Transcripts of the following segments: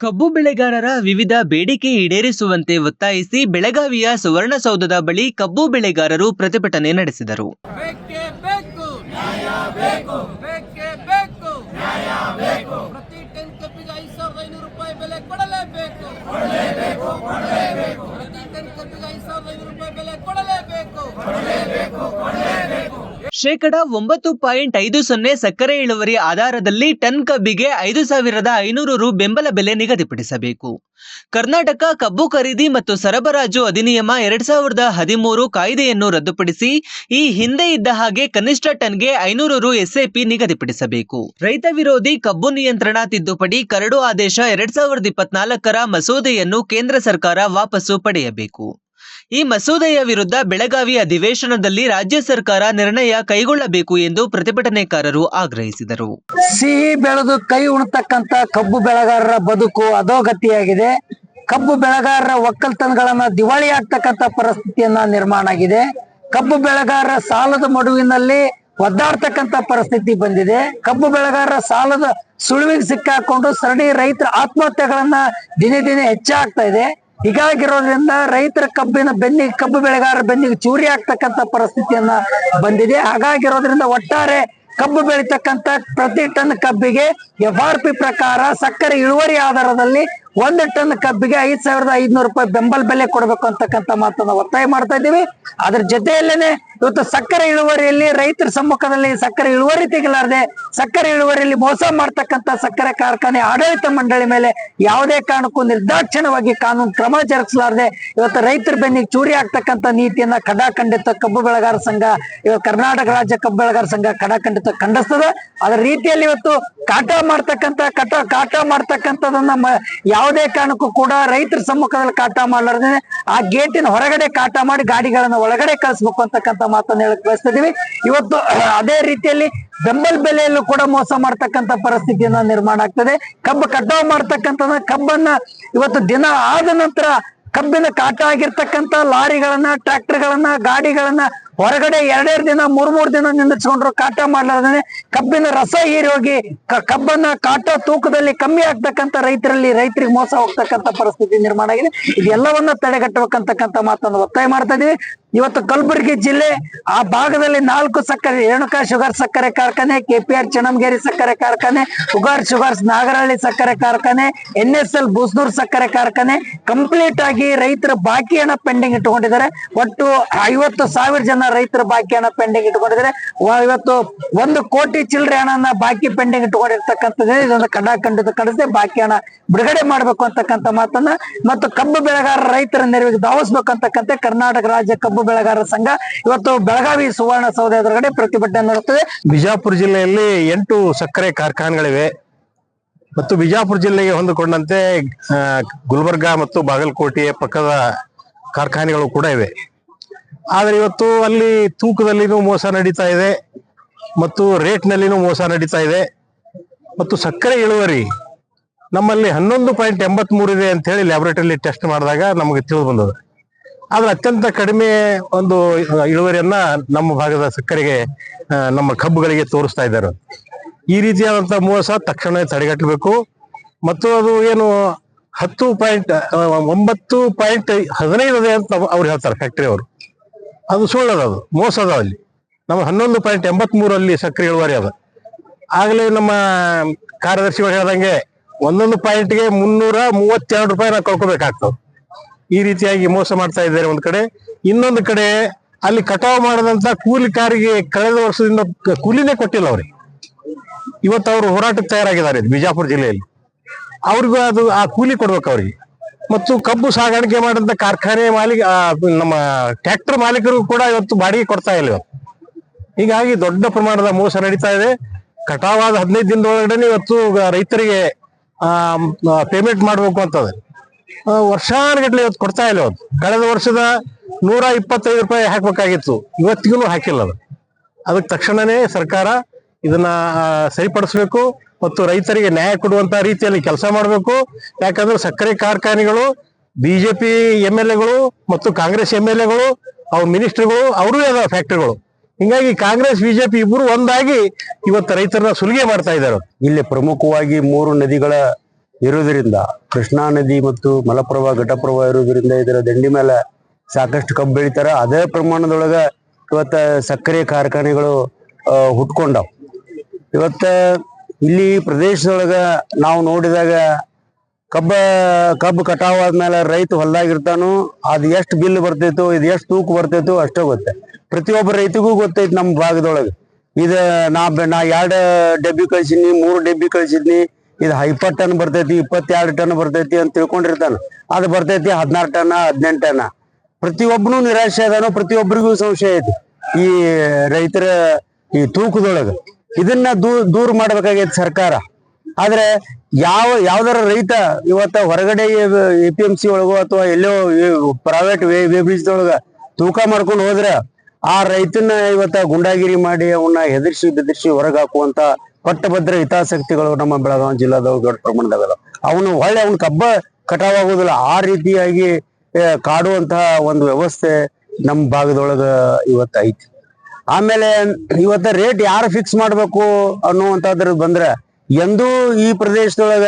ಕಬ್ಬು ಬೆಳೆಗಾರರ ವಿವಿಧ ಬೇಡಿಕೆ ಈಡೇರಿಸುವಂತೆ ಒತ್ತಾಯಿಸಿ ಬೆಳಗಾವಿಯ ಸುವರ್ಣಸೌಧದ ಬಳಿ ಕಬ್ಬು ಬೆಳೆಗಾರರು ಪ್ರತಿಭಟನೆ ನಡೆಸಿದರು ಬೇಕೇ ಬೇಕು ನ್ಯಾಯ ಬೇಕು ಬೇಕೇ ಬೇಕು ನ್ಯಾಯ ಬೇಕು ಪ್ರತಿ ಟನ್ ಕಬ್ಬಿಗೆ ಐದು ಸಾವಿರದ ಐನೂರು ರೂಪಾಯಿ ಬೆಲೆ ಕೊಡಲೇಬೇಕು ಕೊಡಲೇಬೇಕು ಕೊಡಲೇಬೇಕು ಪ್ರತಿ ಟನ್ ಕಬ್ಬಿಗೆ ಐದು ಸಾವಿರದ ಐನೂರು ರೂಪಾಯಿ ಬೆಲೆ ಕೊಡಲೇಬೇಕು ಕೊಡಲೇಬೇಕು ಕೊಡಲೇಬೇಕು ಶೇಕಡ ಒಂಬತ್ತು ಪಾಯಿಂಟ್ ಐದು ಸೊನ್ನೆ ಸಕ್ಕರೆ ಇಳುವರಿ ಆಧಾರದಲ್ಲಿ ಟನ್ ಕಬ್ಬಿಗೆ ಐದು ಸಾವಿರದ ಐನೂರು ರು ಬೆಂಬಲ ಬೆಲೆ ನಿಗದಿಪಡಿಸಬೇಕು. ಕರ್ನಾಟಕ ಕಬ್ಬು ಖರೀದಿ ಮತ್ತು ಸರಬರಾಜು ಅಧಿನಿಯಮ ಎರಡ್ ಸಾವಿರದ ಹದಿಮೂರು ಕಾಯ್ದೆಯನ್ನು ರದ್ದುಪಡಿಸಿ ಈ ಹಿಂದೆ ಇದ್ದ ಹಾಗೆ ಕನಿಷ್ಠ ಟನ್ಗೆ ಐನೂರು ರು ಎಸ್ಎಪಿ ನಿಗದಿಪಡಿಸಬೇಕು. ರೈತ ವಿರೋಧಿ ಕಬ್ಬು ನಿಯಂತ್ರಣ ತಿದ್ದುಪಡಿ ಕರಡು ಆದೇಶ ಎರಡ್ ಸಾವಿರದ ಇಪ್ಪತ್ನಾಲ್ಕರ ಮಸೂದೆಯನ್ನು ಕೇಂದ್ರ ಸರ್ಕಾರ ವಾಪಸ್ಸು ಪಡೆಯಬೇಕು. ಈ ಮಸೂದೆಯ ವಿರುದ್ಧ ಬೆಳಗಾವಿ ಅಧಿವೇಶನದಲ್ಲಿ ರಾಜ್ಯ ಸರ್ಕಾರ ನಿರ್ಣಯ ಕೈಗೊಳ್ಳಬೇಕು ಎಂದು ಪ್ರತಿಭಟನೆಕಾರರು ಆಗ್ರಹಿಸಿದರು. ಸಿಹಿ ಬೆಳೆದು ಕೈ ಉಣತಕ್ಕಂತ ಕಬ್ಬು ಬೆಳೆಗಾರರ ಬದುಕು ಅಧೋಗತಿಯಾಗಿದೆ. ಕಬ್ಬು ಬೆಳೆಗಾರರ ಒಕ್ಕಲ್ತನಗಳನ್ನ ದಿವಾಳಿ ಆಗ್ತಕ್ಕಂತ ಪರಿಸ್ಥಿತಿಯನ್ನ ನಿರ್ಮಾಣ ಆಗಿದೆ. ಕಬ್ಬು ಬೆಳೆಗಾರರ ಸಾಲದ ಮಡುವಿನಲ್ಲಿ ಒದ್ದಾಡ್ತಕ್ಕಂತ ಪರಿಸ್ಥಿತಿ ಬಂದಿದೆ. ಕಬ್ಬು ಬೆಳೆಗಾರರ ಸಾಲದ ಸುಳುವಿಗೆ ಸಿಕ್ಕಾಕೊಂಡು ಸರಣಿ ರೈತರ ಆತ್ಮಹತ್ಯೆಗಳನ್ನ ದಿನೇ ದಿನೇ ಹೆಚ್ಚಾಗ್ತಾ ಇದೆ. ಹೀಗಾಗಿರೋದ್ರಿಂದ ರೈತರ ಕಬ್ಬಿನ ಬೆನ್ನಿಗೆ ಕಬ್ಬು ಬೆಳೆಗಾರರ ಬೆನ್ನಿಗೆ ಚೂರಿ ಆಗ್ತಕ್ಕಂತ ಪರಿಸ್ಥಿತಿಯನ್ನ ಬಂದಿದೆ. ಹಾಗಾಗಿರೋದ್ರಿಂದ ಒಟ್ಟಾರೆ ಕಬ್ಬು ಬೆಳಿತಕ್ಕಂತ ಪ್ರತಿ ಟನ್ ಕಬ್ಬಿಗೆ ಎಫ್ ಆರ್ ಪಿ ಪ್ರಕಾರ ಸಕ್ಕರೆ ಇಳುವರಿ ಆಧಾರದಲ್ಲಿ ಒಂದು ಟನ್ ಕಬ್ಬಿಗೆ ಐದ್ ಸಾವಿರದ ಐದ್ನೂರು ರೂಪಾಯಿ ಬೆಂಬಲ ಬೆಲೆ ಕೊಡಬೇಕು ಅಂತಕ್ಕಂಥ ಮಾತನ್ನ ಒತ್ತಾಯ ಮಾಡ್ತಾ ಇದ್ದೀವಿ. ಅದ್ರ ಜೊತೆಯಲ್ಲೇನೆ ಇವತ್ತು ಸಕ್ಕರೆ ಇಳುವರಿಯಲ್ಲಿ ರೈತರ ಸಮ್ಮುಖದಲ್ಲಿ ಸಕ್ಕರೆ ಇಳುವರಿ ತೆಗಲಾರದೆ ಸಕ್ಕರೆ ಇಳುವರಿಯಲ್ಲಿ ಮೋಸ ಮಾಡ್ತಕ್ಕಂಥ ಸಕ್ಕರೆ ಕಾರ್ಖಾನೆ ಆಡಳಿತ ಮಂಡಳಿ ಮೇಲೆ ಯಾವುದೇ ಕಾರಣಕ್ಕೂ ನಿರ್ದಾಕ್ಷಿಣ್ಯವಾಗಿ ಕಾನೂನು ಕ್ರಮ ಜರುಗಿಸಲಾರದೆ ಇವತ್ತು ರೈತರ ಬೆನ್ನಿಗೆ ಚೂರಿ ಆಗ್ತಕ್ಕಂಥ ನೀತಿಯನ್ನ ಖಡಾಖಂಡಿತ ಕಬ್ಬು ಬೆಳೆಗಾರ ಸಂಘ ಇವತ್ತು ಕರ್ನಾಟಕ ರಾಜ್ಯ ಕಬ್ಬು ಬೆಳೆಗಾರ ಸಂಘ ಖಡಾಖಂಡಿತ ಖಂಡಿಸ್ತದೆ. ಅದ್ರ ರೀತಿಯಲ್ಲಿ ಇವತ್ತು ಕಾಟ ಮಾಡ್ತಕ್ಕಂಥ, ಕಟ ಕಾಟ ಮಾಡ್ತಕ್ಕಂಥದನ್ನ ಮ- ಯಾವುದೇ ಕಾರಣಕ್ಕೂ ಕೂಡ ರೈತರ ಸಮ್ಮುಖದಲ್ಲಿ ಕಾಟ ಮಾಡ್ಲಾರ್ದೆ ಆ ಗೇಟಿನ ಹೊರಗಡೆ ಕಾಟ ಮಾಡಿ ಗಾಡಿಗಳನ್ನ ಒಳಗಡೆ ಕಳಿಸ್ಬೇಕು ಅಂತಕ್ಕಂಥ ಮಾತನ್ನ ಹೇಳಕ್ ಬಯಸ್ತಿದೀವಿ ಇವತ್ತು ಅದೇ ರೀತಿಯಲ್ಲಿ ಬೆಂಬಲ ಬೆಲೆಯಲ್ಲೂ ಕೂಡ ಮೋಸ ಮಾಡ್ತಕ್ಕಂಥ ಪರಿಸ್ಥಿತಿಯನ್ನ ನಿರ್ಮಾಣ ಆಗ್ತದೆ. ಕಬ್ಬು ಕಟಾವು ಮಾಡ್ತಕ್ಕಂಥ ಕಬ್ಬನ್ನ ಇವತ್ತು ದಿನ ಆದ ನಂತರ ಕಬ್ಬಿನ ಕಾಟ ಆಗಿರ್ತಕ್ಕಂಥ ಲಾರಿಗಳನ್ನ, ಟ್ರ್ಯಾಕ್ಟರ್ಗಳನ್ನ, ಗಾಡಿಗಳನ್ನ ಹೊರಗಡೆ ಎರಡೆರಡು ದಿನ ಮೂರ್ ಮೂರ್ ದಿನ ನಿಂದಿಸ್ಕೊಂಡ್ರು ಕಾಟ ಮಾಡ್ಲಾರ್ದೇನೆ ಕಬ್ಬಿನ ರಸ ಹೀರಿ ಹೋಗಿ ಕಬ್ಬನ್ನ ಕಾಟ ತೂಕದಲ್ಲಿ ಕಮ್ಮಿ ಆಗ್ತಕ್ಕಂತ ರೈತರಲ್ಲಿ ರೈತರಿಗೆ ಮೋಸ ಹೋಗ್ತಕ್ಕಂತ ಪರಿಸ್ಥಿತಿ ನಿರ್ಮಾಣ ಆಗಿದೆ. ಇದೆಲ್ಲವನ್ನ ತಡೆಗಟ್ಟಬೇಕಂತಕ್ಕಂತ ಮಾತನ್ನು ಒತ್ತಾಯ ಮಾಡ್ತಾ ಇದೀವಿ. ಇವತ್ತು ಕಲಬುರಗಿ ಜಿಲ್ಲೆ ಆ ಭಾಗದಲ್ಲಿ ನಾಲ್ಕು ಸಕ್ಕರೆ ರೇಣುಕಾ ಶುಗರ್ ಸಕ್ಕರೆ ಕಾರ್ಖಾನೆ, ಕೆಪಿಆರ್ ಚನ್ನಮಗೇರಿ ಸಕ್ಕರೆ ಕಾರ್ಖಾನೆ, ಉಗಾರ್ ಶುಗರ್ಸ್ ನಾಗರಹಳ್ಳಿ ಸಕ್ಕರೆ ಕಾರ್ಖಾನೆ, ಎನ್ ಎಸ್ ಎಲ್ ಬೂಸ್ನೂರ್ ಸಕ್ಕರೆ ಕಾರ್ಖಾನೆ ಕಂಪ್ಲೀಟ್ ಆಗಿ ರೈತರ ಬಾಕಿ ಹಣ ಪೆಂಡಿಂಗ್ ಇಟ್ಕೊಂಡಿದ್ದಾರೆ ಒಟ್ಟು ಐವತ್ತು ಸಾವಿರ ಜನ ರೈತರ ಬಾಕಿ ಹಣ ಪೆಂಡಿಂಗ್ ಇಟ್ಟುಕೊಂಡಿದ್ದಾರೆ. ಇವತ್ತು ಒಂದು ಕೋಟಿ ಚಿಲ್ಲರೆ ಹಣನ ಬಾಕಿ ಪೆಂಡಿಂಗ್ ಇಟ್ಕೊಂಡಿರ್ತಕ್ಕಂಥದ್ದು ಇದೊಂದು ಖಂಡಿತ ಖಂಡಿಸಿದೆ ಬಾಕಿ ಹಣ ಬಿಡುಗಡೆ ಮಾಡ್ಬೇಕು ಅಂತಕ್ಕಂಥ ಮಾತನ್ನ. ಮತ್ತು ಕಬ್ಬು ಬೆಳೆಗಾರ ರೈತರ ನೆರವಿಗೆ ಧಾವಿಸ್ಬೇಕು ಅಂತಕ್ಕಂಥ ಕರ್ನಾಟಕ ರಾಜ್ಯ ಕಬ್ಬು ಬೆಳೆಗಾರರ ಸಂಘ ಇವತ್ತು ಬೆಳಗಾವಿ ಸುವರ್ಣ ಸೌಧ ಎದುರುಗಡೆ ಪ್ರತಿಭಟನೆ ನಡೆಸುತ್ತದೆ ಬಿಜಾಪುರ ಜಿಲ್ಲೆಯಲ್ಲಿ ಎಂಟು ಸಕ್ಕರೆ ಕಾರ್ಖಾನೆಗಳಿವೆ. ಮತ್ತು ಬಿಜಾಪುರ ಜಿಲ್ಲೆಗೆ ಹೊಂದಿಕೊಂಡಂತೆ ಗುಲ್ಬರ್ಗಾ ಮತ್ತು ಬಾಗಲಕೋಟೆಯ ಪಕ್ಕದ ಕಾರ್ಖಾನೆಗಳು ಕೂಡ ಇವೆ. ಆದರೆ ಇವತ್ತು ಅಲ್ಲಿ ತೂಕದಲ್ಲಿನೂ ಮೋಸ ನಡೀತಾ ಇದೆ ಮತ್ತು ರೇಟ್ನಲ್ಲಿನೂ ಮೋಸ ನಡೀತಾ ಇದೆ. ಮತ್ತು ಸಕ್ಕರೆ ಇಳುವರಿ ನಮ್ಮಲ್ಲಿ ಹನ್ನೊಂದು ಪಾಯಿಂಟ್ ಎಂಬತ್ ಮೂರು ಇದೆ ಅಂತ ಹೇಳಿ ಲ್ಯಾಬೊರೇಟರಿಲಿ ಟೆಸ್ಟ್ ಮಾಡಿದಾಗ ನಮಗೆ ತಿಳಿದು ಬಂದದ ಆದ್ರೆ ಅತ್ಯಂತ ಕಡಿಮೆ ಒಂದು ಇಳುವರಿಯನ್ನ ನಮ್ಮ ಭಾಗದ ಸಕ್ಕರೆಗೆ ನಮ್ಮ ಕಬ್ಬುಗಳಿಗೆ ತೋರಿಸ್ತಾ ಇದ್ದಾರೆ. ಈ ರೀತಿಯಾದಂತ ಮೋಸ ತಕ್ಷಣ ತಡೆಗಟ್ಟಬೇಕು. ಮತ್ತು ಅದು ಏನು ಹತ್ತು ಪಾಯಿಂಟ್ ಒಂಬತ್ತು ಪಾಯಿಂಟ್ ಹದಿನೈದು ಅದೇ ಅಂತ ಅವ್ರು ಹೇಳ್ತಾರೆ ಫ್ಯಾಕ್ಟರಿ ಅವರು. ಅದು ಸುಳ್ಳದ ಅದು ಮೋಸ ಅದ ಅಲ್ಲಿ. ನಮ್ಮ ಹನ್ನೊಂದು ಪಾಯಿಂಟ್ ಎಂಬತ್ಮೂರಲ್ಲಿ ಸಕ್ಕರೆ ಇಳುವರಿ ಅದ. ಆಗಲೇ ನಮ್ಮ ಕಾರ್ಯದರ್ಶಿಗಳು ಹೇಳ್ದಂಗೆ ಒಂದೊಂದು ಪಾಯಿಂಟ್ಗೆ ಮುನ್ನೂರ ಮೂವತ್ತೆರಡು ರೂಪಾಯಿ ನಾವು ಕಳ್ಕೊಬೇಕಾಗ್ತದೆ. ಈ ರೀತಿಯಾಗಿ ಮೋಸ ಮಾಡ್ತಾ ಇದ್ದಾರೆ ಒಂದ್ ಕಡೆ. ಇನ್ನೊಂದು ಕಡೆ ಅಲ್ಲಿ ಕಟಾವು ಮಾಡದಂತ ಕೂಲಿಕಾರಿಗೆ ಕಳೆದ ವರ್ಷದಿಂದ ಕೂಲಿನೇ ಕೊಟ್ಟಿಲ್ಲ ಅವ್ರಿಗೆ ಇವತ್ತು ಅವರು ಹೋರಾಟಕ್ಕೆ ತಯಾರಾಗಿದ್ದಾರೆ ಬಿಜಾಪುರ ಜಿಲ್ಲೆಯಲ್ಲಿ. ಅವ್ರಿಗೂ ಅದು ಆ ಕೂಲಿ ಕೊಡ್ಬೇಕು ಅವ್ರಿಗೆ. ಮತ್ತು ಕಬ್ಬು ಸಾಗಾಣಿಕೆ ಮಾಡಿದಂತ ಕಾರ್ಖಾನೆ ಮಾಲೀಕ ನಮ್ಮ ಟ್ರ್ಯಾಕ್ಟರ್ ಮಾಲೀಕರು ಕೂಡ ಇವತ್ತು ಬಾಡಿಗೆ ಕೊಡ್ತಾ ಇಲ್ಲ ಇವತ್ತು. ಹೀಗಾಗಿ ದೊಡ್ಡ ಪ್ರಮಾಣದ ಮೋಸ ನಡೀತಾ ಇದೆ. ಕಟಾವಾದ ಹದಿನೈದು ದಿನದೊಳಗಡೆ ಇವತ್ತು ರೈತರಿಗೆ ಪೇಮೆಂಟ್ ಮಾಡಬೇಕು ಅಂತದೆ. ಆ, ವರ್ಷಾನುಗಟ್ಲೆ ಇವತ್ತು ಕೊಡ್ತಾ ಇಲ್ಲ ಇವತ್ತು ಕಳೆದ ವರ್ಷದ ನೂರ ಇಪ್ಪತ್ತೈದು ರೂಪಾಯಿ ಹಾಕಬೇಕಾಗಿತ್ತು. ಇವತ್ತಿಗೂ ಹಾಕಿಲ್ಲ ಅದು ಅದಕ್ಕೆ ತಕ್ಷಣನೇ ಸರ್ಕಾರ ಇದನ್ನ ಸರಿಪಡಿಸಬೇಕು ಮತ್ತು ರೈತರಿಗೆ ನ್ಯಾಯ ಕೊಡುವಂತ ರೀತಿಯಲ್ಲಿ ಕೆಲಸ ಮಾಡಬೇಕು. ಯಾಕಂದ್ರೆ ಸಕ್ಕರೆ ಕಾರ್ಖಾನೆಗಳು, ಬಿಜೆಪಿ ಎಂ ಎಲ್ ಎಗಳು ಮತ್ತು ಕಾಂಗ್ರೆಸ್ ಎಂ ಎಲ್ ಎಗಳು ಅವ್ರ ಮಿನಿಸ್ಟರ್ಗಳು, ಅವರು ಅದ ಫ್ಯಾಕ್ಟರಿಗಳು. ಹಿಂಗಾಗಿ ಕಾಂಗ್ರೆಸ್, ಬಿಜೆಪಿ ಇಬ್ಬರು ಒಂದಾಗಿ ಇವತ್ತು ರೈತರನ್ನ ಸುಲಿಗೆ ಮಾಡ್ತಾ ಇದ್ದಾರೆ. ಇಲ್ಲಿ ಪ್ರಮುಖವಾಗಿ ಮೂರು ನದಿಗಳ ಇರುವುದರಿಂದ, ಕೃಷ್ಣಾ ನದಿ ಮತ್ತು ಮಲಪ್ರಭಾ ಘಟಪ್ರಭಾ ಇರುವುದರಿಂದ ಇದರ ದಂಡಿ ಮೇಲೆ ಸಾಕಷ್ಟು ಕಬ್ಬು ಬೆಳಿತಾರ. ಅದೇ ಪ್ರಮಾಣದೊಳಗ ಇವತ್ತ ಸಕ್ಕರೆ ಕಾರ್ಖಾನೆಗಳು ಹುಟ್ಕೊಂಡವು. ಇವತ್ತ ಇಲ್ಲಿ ಪ್ರದೇಶದೊಳಗ ನಾವು ನೋಡಿದಾಗ ಕಬ್ಬ, ಕಬ್ಬು ಕಟಾವ್ ಆದ್ಮೇಲೆ ರೈತ ಹೊಲ್ದಾಗಿರ್ತಾನು. ಅದು ಎಷ್ಟ್ ಬಿಲ್ ಬರ್ತೈತೋ, ಇದು ಎಷ್ಟ್ ತೂಕ ಬರ್ತೈತೋ ಅಷ್ಟೇ ಗೊತ್ತೆ. ಪ್ರತಿಯೊಬ್ಬ ರೈತಗೂ ಗೊತ್ತೈತಿ ನಮ್ಮ ಭಾಗದೊಳಗ. ಇದ ನಾ ನಾ ಎರಡು ಡಬ್ಬಿ ಕಳ್ಸಿದ್ನಿ, ಮೂರು ಡಬ್ಬಿ ಕಳ್ಸಿದ್ನಿ. ಇದು ಇಪ್ಪತ್ತು ಟನ್ ಬರ್ತೈತಿ, ಇಪ್ಪತ್ತೆರಡು ಟನ್ ಬರ್ತೈತಿ ಅಂತ ತಿಳ್ಕೊಂಡಿರ್ತಾನ. ಅದು ಬರ್ತೈತಿ ಹದಿನಾರು ಟನ್, ಹದಿನೆಂಟು ಟನ್. ಪ್ರತಿಯೊಬ್ಬನು ನಿರಾಶೆ ಅದಾನು, ಪ್ರತಿಯೊಬ್ಬರಿಗೂ ಸಂಶಯ ಐತಿ. ಈ ರೈತರ ಈ ತೂಕದೊಳಗ. ಇದನ್ನ ದೂ, ದೂರ ಮಾಡ್ಬೇಕಾಗೈತಿ ಸರ್ಕಾರ. ಆದ್ರೆ ಯಾವ, ಯಾವ್ದಾರ ರೈತ ಇವತ್ತ ಹೊರಗಡೆ ಎ ಪಿ ಎಂ ಸಿ ಒಳಗೋ ಅಥವಾ ಎಲ್ಲೋ ಪ್ರೈವೇಟ್ ವೇ ಒಳಗ ತೂಕ ಮಾಡ್ಕೊಂಡು ಹೋದ್ರೆ ಆ ರೈತನ ಇವತ್ತ ಗುಂಡಾಗಿರಿ ಮಾಡಿ ಅವನ್ನ ಹೆದರ್ಸಿ, ಬೆದರ್ಸಿ ಹೊರಗೆ ಹಾಕುವಂತ ಪಟ್ಟಭದ್ರ ಹಿತಾಸಕ್ತಿಗಳು ನಮ್ಮ ಬೆಳಗಾವಿ ಜಿಲ್ಲಾದೊಳಗೆ ದೊಡ್ಡ ಪ್ರಮಾಣದಾಗ. ಅವನು ಹೊಳ್ಳಿ ಅವನ ಕಬ್ಬ ಕಟಾವಾಗುದಿಲ್ಲ. ಆ ರೀತಿಯಾಗಿ ಕಾಡುವಂತಹ ಒಂದು ವ್ಯವಸ್ಥೆ ನಮ್ಮ ಭಾಗದೊಳಗ ಇವತ್ತು ಐತಿ. ಆಮೇಲೆ ಇವತ್ತ ರೇಟ್ ಯಾರು ಫಿಕ್ಸ್ ಮಾಡ್ಬೇಕು ಅನ್ನುವಂತದ್ರ ಬಂದ್ರೆ, ಎಂದೂ ಈ ಪ್ರದೇಶದೊಳಗ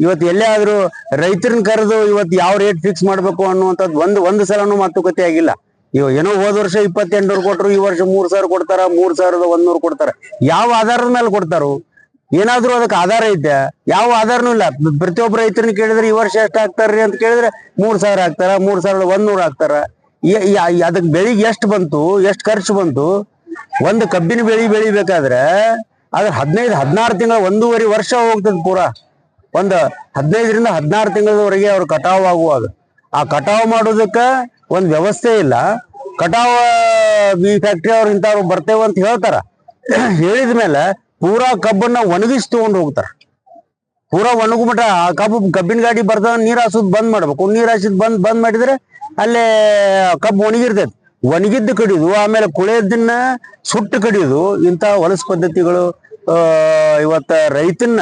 ಇವತ್ತು ಎಲ್ಲೇ ಆದ್ರೂ ರೈತರನ್ನ ಕರೆದು ಇವತ್ತು ಯಾವ ರೇಟ್ ಫಿಕ್ಸ್ ಮಾಡ್ಬೇಕು ಅನ್ನುವಂಥದ್ದು ಒಂದು ಒಂದು ಸಲನು ಮಾತುಕತೆ ಆಗಿಲ್ಲ. ಇವ ಏನೋ ಹೋದ ವರ್ಷ ಇಪ್ಪತ್ತೆಂಟು ಕೊಟ್ರು, ಈ ವರ್ಷ ಮೂರ್ ಸಾವಿರ ಕೊಡ್ತಾರ, ಮೂರ್ ಸಾವಿರದ ಒಂದ್ನೂರು ಕೊಡ್ತಾರ. ಯಾವ ಆಧಾರದ ಮೇಲೆ ಕೊಡ್ತಾರು? ಏನಾದ್ರೂ ಅದಕ್ಕೆ ಆಧಾರ ಐತೆ. ಯಾವ ಆಧಾರನೂ ಇಲ್ಲ. ಪ್ರತಿಯೊಬ್ಬ ರೈತರನ್ನ ಕೇಳಿದ್ರೆ ಈ ವರ್ಷ ಎಷ್ಟು ಹಾಕ್ತಾರ್ರಿ ಅಂತ ಕೇಳಿದ್ರೆ ಮೂರ್ ಸಾವಿರ ಹಾಕ್ತಾರ ಮೂರ್ ಸಾವಿರದ ಒಂದ್ನೂರು ಹಾಕ್ತಾರ ಅದಕ್ಕೆ ಬೆಳಿಗ್ಗೆ ಎಷ್ಟು ಬಂತು, ಎಷ್ಟು ಖರ್ಚು ಬಂತು? ಒಂದು ಕಬ್ಬಿನ ಬೆಳಿ ಬೆಳಿಬೇಕಾದ್ರೆ ಅದ್ರ ಹದಿನೈದು, ಹದಿನಾರು ತಿಂಗಳ ಒಂದೂವರೆ ವರ್ಷ ಹೋಗ್ತದೆ ಪೂರಾ. ಒಂದು ಹದಿನೈದರಿಂದ ಹದಿನಾರು ತಿಂಗಳವರೆಗೆ ಅವ್ರು ಕಟಾವ್ ಆಗುವಾಗ. ಆ ಕಟಾವ್ ಮಾಡೋದಕ್ಕ ಒಂದ್ ವ್ಯವಸ್ಥೆ ಇಲ್ಲ. ಕಟಾವ ಈ ಫ್ಯಾಕ್ಟ್ರಿ ಅವ್ರು ಇಂಥವ್ರು ಬರ್ತೇವೆ ಅಂತ ಹೇಳ್ತಾರ. ಹೇಳಿದ ಮೇಲೆ ಪೂರಾ ಕಬ್ಬನ್ನ ಒಣಗಿಸಿ ತಗೊಂಡು ಹೋಗ್ತಾರ. ಪೂರಾ ಒಣಗು ಆ ಕಬ್ಬು ಕಬ್ಬಿನ ಗಾಡಿ ಬರ್ದ ನೀರ್ ಹಾಸೋದ್ ಬಂದ್ ಮಾಡ್ಬೇಕು. ನೀರ್ ಹಾಸಿದ್ ಬಂದ್ ಬಂದ್ ಮಾಡಿದ್ರೆ ಅಲ್ಲೇ ಕಬ್ಬು ಒಣಗಿರ್ತೈತಿ. ಒಣಗಿದ್ದು ಕಡಿಯೋದು ಆಮೇಲೆ ಕುಳೆಯದನ್ನ ಸುಟ್ಟು ಕಡಿಯೋದು ಇಂಥ ಹೊಲಸು ಪದ್ಧತಿಗಳು ಇವತ್ತ ರೈತನ್ನ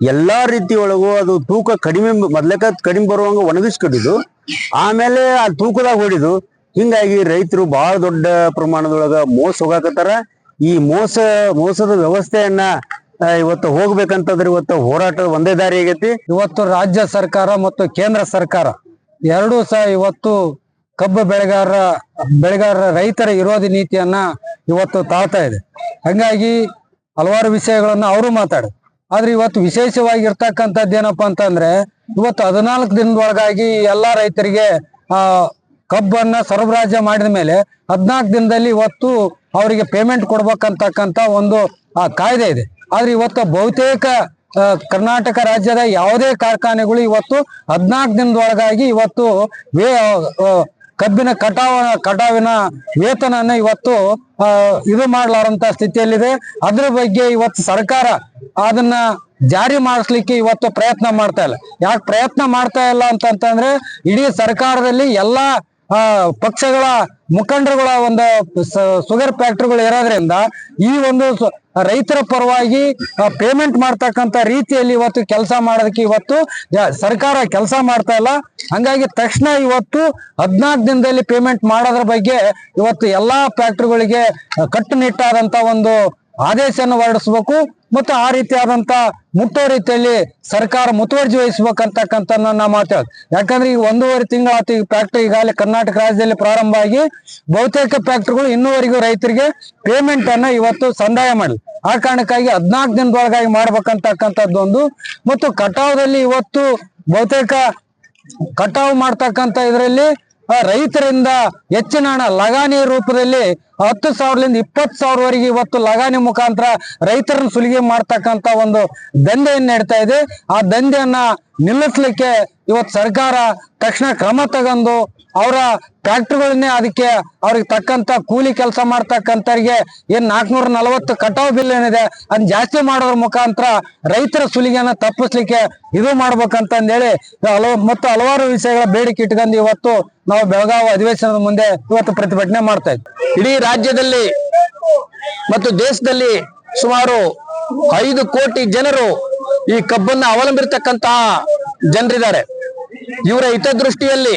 ಎಲ್ಲಾ ಒಳಗೂ ಅದು ತೂಕ ಕಡಿಮೆ ಮೊದ್ಲೆಕ ಕಡಿಮೆ ಬರುವಂಗ ಒಣಗಿಸ್ಕೊಂಡಿದ್ದು. ಆಮೇಲೆ ಆ ತೂಕದಾಗ ಹೊಡಿದು. ಹಿಂಗಾಗಿ ರೈತರು ಬಹಳ ದೊಡ್ಡ ಪ್ರಮಾಣದೊಳಗ ಮೋಸ ಹೋಗಾಕತ್ತಾರ. ಈ ಮೋಸ, ಮೋಸದ ವ್ಯವಸ್ಥೆಯನ್ನ ಇವತ್ತು ಹೋಗ್ಬೇಕಂತಂದ್ರೆ ಇವತ್ತು ಹೋರಾಟ ಒಂದೇ ದಾರಿ ಆಗೈತಿ. ಇವತ್ತು ರಾಜ್ಯ ಸರ್ಕಾರ ಮತ್ತು ಕೇಂದ್ರ ಸರ್ಕಾರ ಎರಡೂ ಸಹ ಇವತ್ತು ಕಬ್ಬು ಬೆಳೆಗಾರರ ಬೆಳೆಗಾರರ ರೈತರ ವಿರೋಧಿ ನೀತಿಯನ್ನ ಇವತ್ತು ತಾಳ್ತಾ ಇದೆ. ಹಂಗಾಗಿ ಹಲವಾರು ವಿಷಯಗಳನ್ನ ಅವರು ಮಾತಾಡಿದ್ರು. ಆದ್ರೆ ಇವತ್ತು ವಿಶೇಷವಾಗಿರ್ತಕ್ಕಂಥದ್ದು ಏನಪ್ಪ ಅಂತಂದ್ರೆ, ಇವತ್ತು ಹದಿನಾಲ್ಕು ದಿನದೊಳಗಾಗಿ ಎಲ್ಲಾ ರೈತರಿಗೆ, ಆ, ಕಬ್ಬನ್ನ ಸರಬರಾಜು ಮಾಡಿದ ಮೇಲೆ ಹದಿನಾಲ್ಕು ದಿನದಲ್ಲಿ ಇವತ್ತು ಅವರಿಗೆ ಪೇಮೆಂಟ್ ಕೊಡ್ಬೇಕಂತಕ್ಕಂತ ಒಂದು, ಆ, ಕಾಯ್ದೆ ಇದೆ. ಆದ್ರೆ ಇವತ್ತು ಬಹುತೇಕ ಕರ್ನಾಟಕ ರಾಜ್ಯದ ಯಾವುದೇ ಕಾರ್ಖಾನೆಗಳು ಇವತ್ತು ಹದಿನಾಲ್ಕು ದಿನದೊಳಗಾಗಿ ಇವತ್ತು ಕಬ್ಬಿನ ಕಟಾವ, ಕಟಾವಿನ ವೇತನನ ಇವತ್ತು ಇದು ಮಾಡಲಾರಂತ ಸ್ಥಿತಿಯಲ್ಲಿದೆ. ಅದ್ರ ಬಗ್ಗೆ ಇವತ್ತು ಸರ್ಕಾರ ಅದನ್ನ ಜಾರಿ ಮಾಡಿಸ್ಲಿಕ್ಕೆ ಇವತ್ತು ಪ್ರಯತ್ನ ಮಾಡ್ತಾ ಇಲ್ಲ. ಯಾಕೆ ಪ್ರಯತ್ನ ಮಾಡ್ತಾ ಇಲ್ಲ ಅಂತಂತಂದ್ರೆ ಇಡೀ ಸರ್ಕಾರದಲ್ಲಿ ಎಲ್ಲಾ ಆ, ಪಕ್ಷಗಳ ಮುಖಂಡರುಗಳ ಒಂದು ಶುಗರ್ ಫ್ಯಾಕ್ಟ್ರಿಗಳು ಇರೋದ್ರಿಂದ ಈ ಒಂದು ರೈತರ ಪರವಾಗಿ ಪೇಮೆಂಟ್ ಮಾಡ್ತಕ್ಕಂಥ ರೀತಿಯಲ್ಲಿ ಇವತ್ತು ಕೆಲಸ ಮಾಡೋದಕ್ಕೆ ಇವತ್ತು ಸರ್ಕಾರ ಕೆಲಸ ಮಾಡ್ತಾ ಇಲ್ಲ. ಹಂಗಾಗಿ ತಕ್ಷಣ ಇವತ್ತು ಹದಿನಾಲ್ಕು ದಿನದಲ್ಲಿ ಪೇಮೆಂಟ್ ಮಾಡೋದ್ರ ಬಗ್ಗೆ ಇವತ್ತು ಎಲ್ಲಾ ಫ್ಯಾಕ್ಟ್ರಿಗಳಿಗೆ ಕಟ್ಟುನಿಟ್ಟಾದಂತ ಒಂದು ಆದೇಶವನ್ನು ಹೊರಡಿಸ್ಬೇಕು ಮತ್ತು ಆ ರೀತಿಯಾದಂತ ಮುಟ್ಟೋ ರೀತಿಯಲ್ಲಿ ಸರ್ಕಾರ ಮುತುವರ್ಜಿ ವಹಿಸ್ಬೇಕಂತಕ್ಕಂತ ನನ್ನ ಮಾತು ಯಾಕಂದ್ರೆ ಈಗ ಒಂದೂವರೆ ತಿಂಗಳಾತು ಈ ಫ್ಯಾಕ್ಟ್ರಿ ಈಗಾಗಲೇ ಕರ್ನಾಟಕ ರಾಜ್ಯದಲ್ಲಿ ಪ್ರಾರಂಭ ಆಗಿ ಬಹುತೇಕ ಫ್ಯಾಕ್ಟ್ರಿಗಳು ಇನ್ನೂವರೆಗೂ ರೈತರಿಗೆ ಪೇಮೆಂಟ್ ಅನ್ನ ಇವತ್ತು ಸಂದಾಯ ಮಾಡಿಲ್ಲ ಆ ಕಾರಣಕ್ಕಾಗಿ ಹದಿನಾಲ್ಕು ದಿನದೊಳಗಾಗಿ ಮಾಡ್ಬೇಕಂತಕ್ಕಂಥದ್ದೊಂದು ಮತ್ತು ಕಟಾವದಲ್ಲಿ ಇವತ್ತು ಬಹುತೇಕ ಕಟಾವು ಮಾಡ್ತಕ್ಕಂಥ ಇದರಲ್ಲಿ ರೈತರಿಂದ ಹೆಚ್ಚಿನ ಹಣ ಲಗಾನಿ ರೂಪದಲ್ಲಿ ಹತ್ತು ಸಾವಿರದಿಂದ ಇಪ್ಪತ್ತು ಸಾವಿರವರೆಗೆ ಇವತ್ತು ಲಗಾನಿ ಮುಖಾಂತರ ರೈತರನ್ನ ಸುಲಿಗೆ ಮಾಡ್ತಕ್ಕಂತ ಒಂದು ದಂಧೆಯನ್ನು ನಡೀತಾ ಇದೆ. ಆ ದಂಧೆಯನ್ನ ನಿಲ್ಲಿಸ್ಲಿಕ್ಕೆ ಇವತ್ತು ಸರ್ಕಾರ ತಕ್ಷಣ ಕ್ರಮ ತಗೊಂಡು ಅವರ ಫ್ಯಾಕ್ಟ್ರಿಗಳನ್ನೇ ಅದಕ್ಕೆ ಅವ್ರಿಗೆ ತಕ್ಕಂತ ಕೂಲಿ ಕೆಲಸ ಮಾಡ್ತಕ್ಕಂಥವ್ರಿಗೆ ಏನ್ ನಾಲ್ಕುನೂರ ನಲವತ್ತು ಕಟಾವ್ ಬಿಲ್ ಏನಿದೆ ಅದನ್ನ ಜಾಸ್ತಿ ಮಾಡೋದ್ರ ಮುಖಾಂತರ ರೈತರ ಸುಲಿಗೆಯನ್ನ ತಪ್ಪಿಸ್ಲಿಕ್ಕೆ ಇದು ಮಾಡ್ಬೇಕಂತಂದೇಳಿ ಹಲವು ಮತ್ತು ಹಲವಾರು ವಿಷಯಗಳ ಬೇಡಿಕೆ ಇಟ್ಕೊಂಡು ಇವತ್ತು ನಾವು ಬೆಳಗಾವಿ ಅಧಿವೇಶನದ ಮುಂದೆ ಇವತ್ತು ಪ್ರತಿಭಟನೆ ಮಾಡ್ತಾ ಇದ್ವಿ. ಇಡೀ ರಾಜ್ಯದಲ್ಲಿ ಮತ್ತು ದೇಶದಲ್ಲಿ ಸುಮಾರು ಐದು ಕೋಟಿ ಜನರು ಈ ಕಬ್ಬನ್ನ ಅವಲಂಬಿರ್ತಕ್ಕಂತಹ ಜನರಿದ್ದಾರೆ. ಇವರ ಹಿತದೃಷ್ಟಿಯಲ್ಲಿ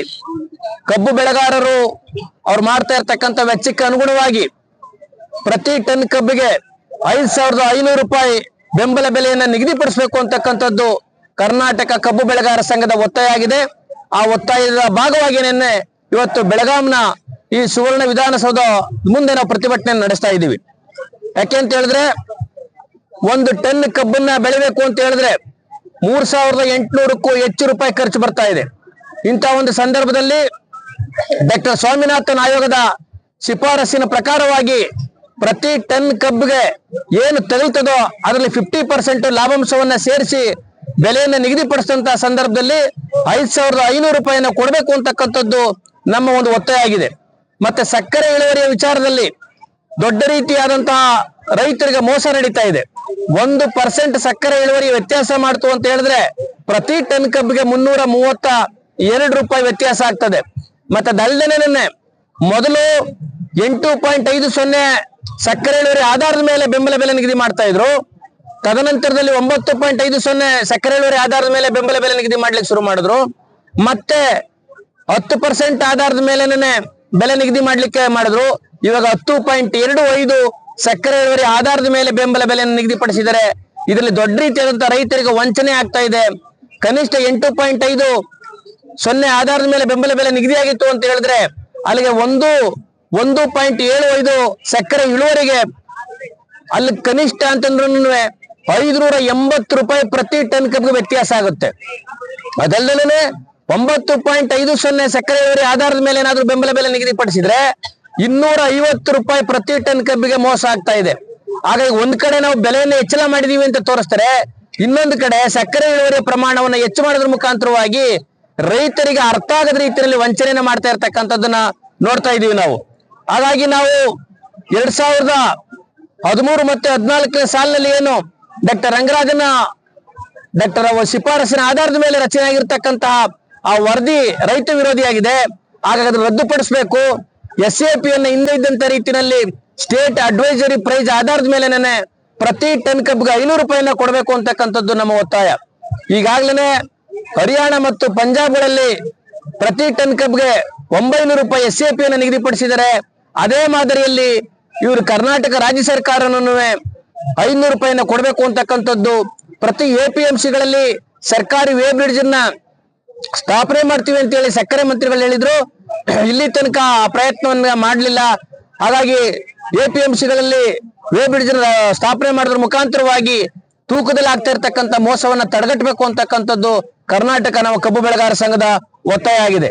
ಕಬ್ಬು ಬೆಳೆಗಾರರು ಅವ್ರು ಮಾಡ್ತಾ ಇರ್ತಕ್ಕಂಥ ವೆಚ್ಚಕ್ಕೆ ಅನುಗುಣವಾಗಿ ಪ್ರತಿ ಟನ್ ಕಬ್ಬಿಗೆ ಐದ್ ಸಾವಿರದ ಐನೂರು ರೂಪಾಯಿ ಬೆಂಬಲ ಬೆಲೆಯನ್ನ ನಿಗದಿಪಡಿಸಬೇಕು ಅಂತಕ್ಕಂಥದ್ದು ಕರ್ನಾಟಕ ಕಬ್ಬು ಬೆಳೆಗಾರ ಸಂಘದ ಒತ್ತಾಯ ಆಗಿದೆ. ಆ ಒತ್ತಾಯದ ಭಾಗವಾಗಿ ನಿನ್ನೆ ಇವತ್ತು ಬೆಳಗಾಂನ ಈ ಸುವರ್ಣ ವಿಧಾನಸೌಧ ಮುಂದೆ ನಾವು ಪ್ರತಿಭಟನೆ ನಡೆಸ್ತಾ ಇದ್ದೀವಿ. ಯಾಕೆ ಅಂತ ಹೇಳಿದ್ರೆ ಒಂದು ಟನ್ ಕಬ್ಬನ್ನ ಬೆಳಿಬೇಕು ಅಂತ ಹೇಳಿದ್ರೆ ಮೂರ್ ಸಾವಿರದ ಎಂಟುನೂರಕ್ಕೂ ಹೆಚ್ಚು ರೂಪಾಯಿ ಖರ್ಚು ಬರ್ತಾ ಇದೆ. ಇಂಥ ಒಂದು ಸಂದರ್ಭದಲ್ಲಿ ಡಾಕ್ಟರ್ ಸ್ವಾಮಿನಾಥನ್ ಆಯೋಗದ ಶಿಫಾರಸಿನ ಪ್ರಕಾರವಾಗಿ ಪ್ರತಿ ಟನ್ ಕಬ್ಬಿಗೆ ಏನು ತಗುಲ್ತದೋ ಅದರಲ್ಲಿ ಫಿಫ್ಟಿ ಪರ್ಸೆಂಟ್ ಲಾಭಾಂಶವನ್ನ ಸೇರಿಸಿ ಬೆಲೆಯನ್ನು ನಿಗದಿಪಡಿಸಿದಂತಹ ಸಂದರ್ಭದಲ್ಲಿ ಐದ್ ಸಾವಿರದ ಐನೂರು ರೂಪಾಯಿಯನ್ನು ಕೊಡಬೇಕು ಅಂತಕ್ಕಂಥದ್ದು ನಮ್ಮ ಒಂದು ಒತ್ತಾಯ ಆಗಿದೆ. ಮತ್ತೆ ಸಕ್ಕರೆ ಇಳುವರಿಯ ವಿಚಾರದಲ್ಲಿ ದೊಡ್ಡ ರೀತಿಯಾದಂತಹ ರೈತರಿಗೆ ಮೋಸ ನಡೀತಾ ಇದೆ. ಒಂದು ಪರ್ಸೆಂಟ್ ಸಕ್ಕರೆ ಇಳುವರಿ ವ್ಯತ್ಯಾಸ ಮಾಡ್ತು ಅಂತ ಹೇಳಿದ್ರೆ ಪ್ರತಿ ಟನ್ ಕಬ್ಬಿಗೆ ಮುನ್ನೂರ ಮೂವತ್ತ ಎರಡು ರೂಪಾಯಿ ವ್ಯತ್ಯಾಸ ಆಗ್ತದೆ. ಮತ್ತೆ ಅದಲ್ದೇನೆ ಮೊದಲು ಎಂಟು ಪಾಯಿಂಟ್ ಐದು ಸೊನ್ನೆ ಸಕ್ಕರೆ ಇಳುವರಿ ಆಧಾರದ ಮೇಲೆ ಬೆಂಬಲ ಬೆಲೆ ನಿಗದಿ ಮಾಡ್ತಾ ಇದ್ರು. ತದನಂತರದಲ್ಲಿ ಒಂಬತ್ತು ಪಾಯಿಂಟ್ ಐದು ಸೊನ್ನೆ ಸಕ್ಕರೆ ಇಳುವರಿ ಆಧಾರದ ಮೇಲೆ ಬೆಂಬಲ ಬೆಲೆ ನಿಗದಿ ಮಾಡ್ಲಿಕ್ಕೆ ಶುರು ಮಾಡಿದ್ರು. ಮತ್ತೆ ಹತ್ತು ಪರ್ಸೆಂಟ್ ಆಧಾರದ ಮೇಲೆನೆ ಬೆಲೆ ನಿಗದಿ ಮಾಡ್ಲಿಕ್ಕೆ ಮಾಡಿದ್ರು. ಇವಾಗ ಹತ್ತು ಪಾಯಿಂಟ್ ಎರಡು ಐದು ಸಕ್ಕರೆ ಇಳುವರಿ ಆಧಾರದ ಮೇಲೆ ಬೆಂಬಲ ಬೆಲೆಯನ್ನು ನಿಗದಿಪಡಿಸಿದರೆ, ಇದರಲ್ಲಿ ದೊಡ್ಡ ರೀತಿಯಾದಂತಹ ರೈತರಿಗೆ ವಂಚನೆ ಆಗ್ತಾ ಇದೆ. ಕನಿಷ್ಠ ಎಂಟು ಪಾಯಿಂಟ್ ಐದು ಸೊನ್ನೆ ಆಧಾರದ ಮೇಲೆ ಬೆಂಬಲ ಬೆಲೆ ನಿಗದಿಯಾಗಿತ್ತು ಅಂತ ಹೇಳಿದ್ರೆ ಅಲ್ಲಿಗೆ ಒಂದು ಒಂದು ಪಾಯಿಂಟ್ ಏಳು ಐದು ಸಕ್ಕರೆ ಇಳುವರಿಗೆ ಅಲ್ಲಿ ಕನಿಷ್ಠ ಅಂತಂದ್ರೂ ಐದುನೂರ ಎಂಬತ್ತು ರೂಪಾಯಿ ಪ್ರತಿ ಟನ್ ಕಬ್ಬಿಗೆ ವ್ಯತ್ಯಾಸ ಆಗುತ್ತೆ. ಅದಲ್ಲದೆ ಒಂಬತ್ತು ಪಾಯಿಂಟ್ ಐದು ಸೊನ್ನೆ ಸಕ್ಕರೆ ಇಳುವರಿ ಆಧಾರದ ಮೇಲೆ ಏನಾದ್ರೂ ಬೆಂಬಲ ಬೆಲೆ ನಿಗದಿಪಡಿಸಿದ್ರೆ ಇನ್ನೂರ ಐವತ್ತು ರೂಪಾಯಿ ಪ್ರತಿ ಟನ್ ಕಬ್ಬಿಗೆ ಮೋಸ ಆಗ್ತಾ ಇದೆ. ಹಾಗಾಗಿ ಒಂದ್ ಕಡೆ ನಾವು ಬೆಲೆಯನ್ನು ಹೆಚ್ಚಳ ಮಾಡಿದೀವಿ ಅಂತ ತೋರಿಸ್ತಾರೆ, ಇನ್ನೊಂದು ಕಡೆ ಸಕ್ಕರೆ ಇಳುವರಿಯ ಪ್ರಮಾಣವನ್ನು ಹೆಚ್ಚು ಮಾಡೋದ್ರ ಮುಖಾಂತರವಾಗಿ ರೈತರಿಗೆ ಅರ್ಥ ಆಗದ ರೀತಿಯಲ್ಲಿ ವಂಚನೆಯನ್ನು ಮಾಡ್ತಾ ಇರ್ತಕ್ಕಂಥದ್ದನ್ನ ನೋಡ್ತಾ ಇದೀವಿ ನಾವು. ಹಾಗಾಗಿ ನಾವು ಎರಡ್ ಸಾವಿರದ ಹದಿಮೂರು ಮತ್ತೆ ಹದಿನಾಲ್ಕನೇ ಸಾಲಿನಲ್ಲಿ ಏನು ಡಾಕ್ಟರ್ ರಂಗರಾಜನ, ಡಾಕ್ಟರ್ ಶಿಫಾರಸಿನ ಆಧಾರದ ಮೇಲೆ ರಚನೆ ಆಗಿರ್ತಕ್ಕಂತಹ ಆ ವರದಿ ರೈತ ವಿರೋಧಿಯಾಗಿದೆ ಹಾಗಾಗಿ ಅದನ್ನು ರದ್ದುಪಡಿಸಬೇಕು. ಎಸ್ ಎ ಪಿ ಅನ್ನ ಹಿಂದೆ ಇದ್ದಂತ ರೀತಿಯಲ್ಲಿ ಸ್ಟೇಟ್ ಅಡ್ವೈಸರಿ ಪ್ರೈಸ್ ಆಧಾರದ ಮೇಲೆ ಪ್ರತಿ ಟನ್ ಕಬ್ಗೆ ಐನೂರು ರೂಪಾಯಿನ ಕೊಡಬೇಕು ಅಂತಕ್ಕಂಥದ್ದು ನಮ್ಮ ಒತ್ತಾಯ. ಈಗಾಗಲೇ ಹರಿಯಾಣ ಮತ್ತು ಪಂಜಾಬ್ಗಳಲ್ಲಿ ಪ್ರತಿ ಟನ್ ಕಬ್ಗೆ ಒಂಬೈನೂರು ರೂಪಾಯಿ ಎಸ್ ಎ ಪಿಯನ್ನು ನಿಗದಿಪಡಿಸಿದರೆ ಅದೇ ಮಾದರಿಯಲ್ಲಿ ಇವರು ಕರ್ನಾಟಕ ರಾಜ್ಯ ಸರ್ಕಾರನೂ ಐನೂರು ರೂಪಾಯಿನ ಕೊಡಬೇಕು ಅಂತಕ್ಕಂಥದ್ದು. ಪ್ರತಿ ಎ ಪಿ ಎಂ ಸಿಗಳಲ್ಲಿ ಸರ್ಕಾರಿ ವೇ ಬ್ರಿಡ್ಜ್ ಸ್ಥಾಪನೆ ಮಾಡ್ತೀವಿ ಅಂತ ಹೇಳಿ ಸಕ್ಕರೆ ಮಂತ್ರಿಗಳು ಹೇಳಿದ್ರು. ಇಲ್ಲಿ ತನಕ ಆ ಪ್ರಯತ್ನವನ್ನ ಮಾಡಲಿಲ್ಲ. ಹಾಗಾಗಿ ಎ ಪಿ ಎಂ ಸಿಗಳಲ್ಲಿ ವೇ ಬ್ರಿಡ್ಜ್ ಸ್ಥಾಪನೆ ಮಾಡಿದ್ರ ಮುಖಾಂತರವಾಗಿ ತೂಕದಲ್ಲಿ ಆಗ್ತಾ ಇರ್ತಕ್ಕಂಥ ಮೋಸವನ್ನ ತಡೆಗಟ್ಟಬೇಕು ಅಂತಕ್ಕಂಥದ್ದು ಕರ್ನಾಟಕ ನಮ್ಮ ಕಬ್ಬು ಬೆಳೆಗಾರ ಸಂಘದ ಒತ್ತಾಯ ಆಗಿದೆ.